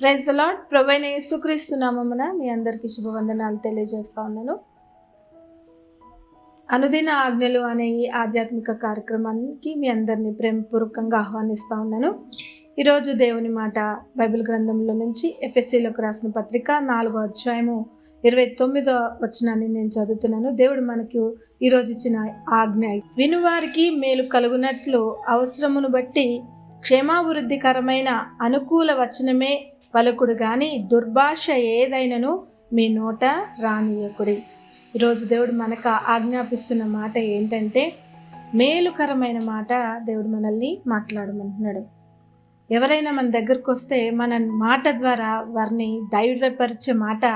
Praise the lord ప్రవైన యేసుక్రీస్తు మీ అందరికీ శుభవందనాలు తెలియజేస్తా ఉన్నాను. అనుదిన ఆజ్ఞలు అనే ఈ ఆధ్యాత్మిక కార్యక్రమానికి మీ అందరినీ ప్రేమపూర్వకంగా ఆహ్వానిస్తా ఉన్నాను. ఈరోజు దేవుని మాట బైబిల్ గ్రంథంలో నుంచి ఎఫ్ఎస్సిలోకి రాసిన పత్రిక నాలుగో అధ్యాయము ఇరవై తొమ్మిదో వచనాన్ని నేను చదువుతున్నాను. దేవుడు మనకు ఈరోజు ఇచ్చిన ఆజ్ఞ వినువారికి మేలు కలుగునట్లు అవసరమును బట్టి క్షేమాభివృద్ధికరమైన అనుకూల వచనమే పలుకుడు కానీ దుర్భాష ఏదైనను మీ నోట రానియకుడి. ఈరోజు దేవుడు మనకు ఆజ్ఞాపిస్తున్న మాట ఏంటంటే మేలుకరమైన మాట దేవుడు మనల్ని మాట్లాడమంటున్నాడు. ఎవరైనా మన దగ్గరకు వస్తే మన మాట ద్వారా వారిని ధైర్యపరిచే మాట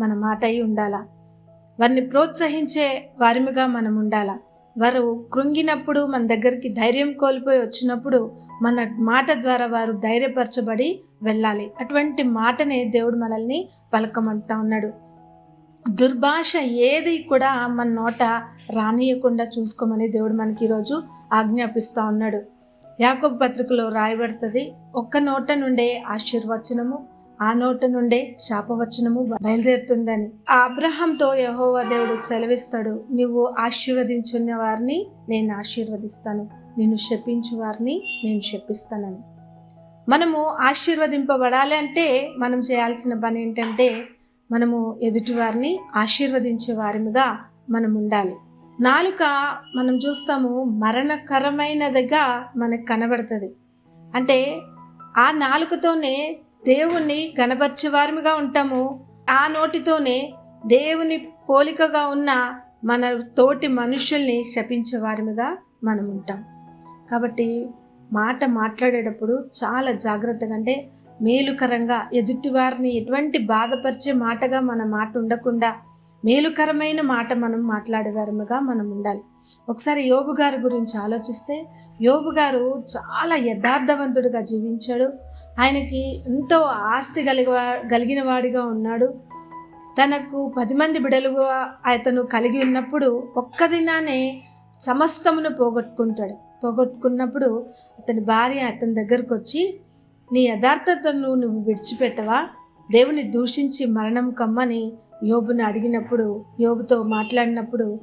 మన మాట అయి ఉండాలా? వారిని ప్రోత్సహించే వారిమిగా మనం ఉండాలా? వారు కృంగినప్పుడు మన దగ్గరికి ధైర్యం కోల్పోయి వచ్చినప్పుడు మన మాట ద్వారా వారు ధైర్యపరచబడి వెళ్ళాలి. అటువంటి మాటనే దేవుడు మనల్ని పలకమంటా ఉన్నాడు. దుర్భాష ఏది కూడా మన నోట రానియకుండా చూసుకోమని దేవుడు మనకి ఈరోజు ఆజ్ఞాపిస్తా ఉన్నాడు. యాకోబు పత్రికలో రాయబడుతుంది ఒక్క నోట నుండే ఆశీర్వచనము ఆ నోట నుండే శాపవచనము బయలుదేరుతుందని. ఆ అబ్రహంతో యహోవా దేవుడు సెలవిస్తాడు నువ్వు ఆశీర్వదించున్న వారిని నేను ఆశీర్వదిస్తాను. నిన్ను శపించు వారిని నేను శపిస్తానని. మనము ఆశీర్వదింపబడాలి అంటే మనం చేయాల్సిన పని ఏంటంటే మనము ఎదుటివారిని ఆశీర్వదించే వారిగా మనం ఉండాలి. నాలుక మనం చూస్తాము మరణకరమైనదిగా మనకు కనబడుతుంది. అంటే ఆ నాలుకతోనే దేవుణ్ణి కనపరిచేవారిగా ఉంటాము. ఆ నోటితోనే దేవుని పోలికగా ఉన్న మన తోటి మనుషుల్ని శపించేవారిగా మనం ఉంటాం కాబట్టి మాట మాట్లాడేటప్పుడు చాలా జాగ్రత్తగా అంటే మేలుకరంగా ఎదుటివారిని ఎటువంటి బాధపరిచే మాటగా మన మాట ఉండకుండా మేలుకరమైన మాట మనం మాట్లాడేవారముగా మనం ఉండాలి ఒకసారి యోబు గారి గురించి ఆలోచిస్తే యోబు గారు చాలా యథార్థవంతుడిగా జీవించాడు. ఆయనకి ఎంతో ఆస్తి కలిగ కలిగిన వాడిగా ఉన్నాడు. తనకు పది మంది బిడలుగా అతను కలిగి ఉన్నప్పుడు ఒక్క దినానే సమస్తమును పోగొట్టుకుంటాడు. పోగొట్టుకున్నప్పుడు అతని భార్య అతని దగ్గరకు వచ్చి నీ యథార్థతను నువ్వు విడిచిపెట్టవా? దేవుని దూషించి మరణం కమ్మని యోబును అడిగినప్పుడు యోబుతో మాట్లాడినప్పుడు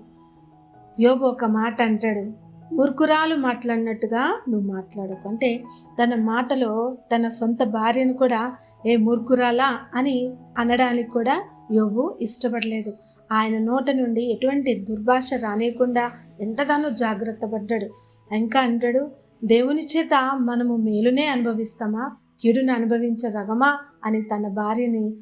యోబు ఒక మాట అంటాడు. మూర్ఖురాలు మాట్లాడినట్టుగా నువ్వు మాట్లాడకు. అంటే తన మాటలో తన సొంత భార్యను కూడా ఏ మురుకురాలా? అని అనడానికి కూడా యోబు ఇష్టపడలేదు. ఆయన నోట నుండి ఎటువంటి దుర్భాష రానియకుండా ఎంతగానో జాగ్రత్త పడ్డాడు. ఇంకా అంటాడు దేవుని చేత మనము మేలునే అనుభవిస్తామా? కీడును అనుభవించదగమా? అని తన భార్యని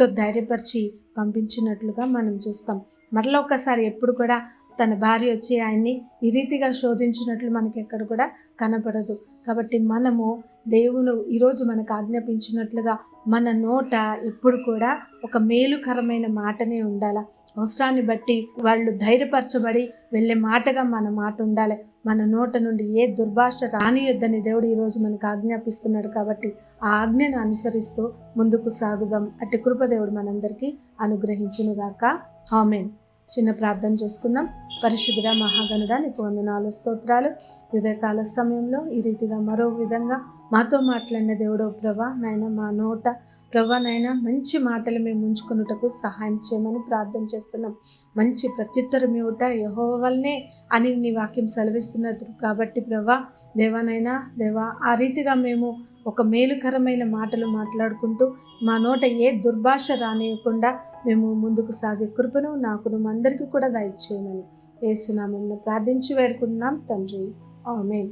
తో ధైర్యపరిచి పంపించినట్లుగా మనం చూస్తాం. మరలా ఒకసారి ఎప్పుడు కూడా తన భార్య వచ్చి ఆయన్ని ఈ రీతిగా శోధించినట్లు మనకి ఎక్కడ కూడా కనపడదు. కాబట్టి మనము దేవుడు ఈరోజు మనకు ఆజ్ఞాపించినట్లుగా మన నోట ఎప్పుడు కూడా ఒక మేలుకరమైన మాటనే ఉండాలి. అవసరాన్ని బట్టి వాళ్ళు ధైర్యపరచబడి వెళ్ళే మాటగా మన మాట ఉండాలి. మన నోట నుండి ఏ దుర్భాష రానియొద్దని దేవుడు ఈరోజు మనకు ఆజ్ఞాపిస్తున్నాడు కాబట్టి ఆ ఆజ్ఞను అనుసరిస్తూ ముందుకు సాగుదాం. అట్టి కృపదేవుడు మనందరికీ అనుగ్రహించునుగాక. ఆమెన్. చిన్న ప్రార్థన చేసుకుందాం. పరిశుద్ధుడ మహాగణుడ నీకు వందనాలు స్తోత్రాలు. ఉదయకాల సమయంలో ఈ రీతిగా మరో విధంగా మాతో మాట్లాడిన దేవుడో ప్రభా నాయన మా నోట ప్రభా నాయన మంచి మాటలు మేము ఉంచుకున్నటకు సహాయం చేయమని ప్రార్థన చేస్తున్నాం. మంచి ప్రత్యుత్తరం ఇవ్వట యహో వల్లనే అని నీ వాక్యం సెలవిస్తున్నారు కాబట్టి ప్రభా దేవానైనా దేవా ఆ రీతిగా మేము ఒక మేలుకరమైన మాటలు మాట్లాడుకుంటూ మా నోట ఏ దుర్భాష రానియకుండా మేము ముందుకు సాగే కృపను నాకును అందరికీ కూడా దయచేయమని ఏసునామన్న ప్రార్థించి వేడుకుంటున్నాం తండ్రి. ఆమెన్.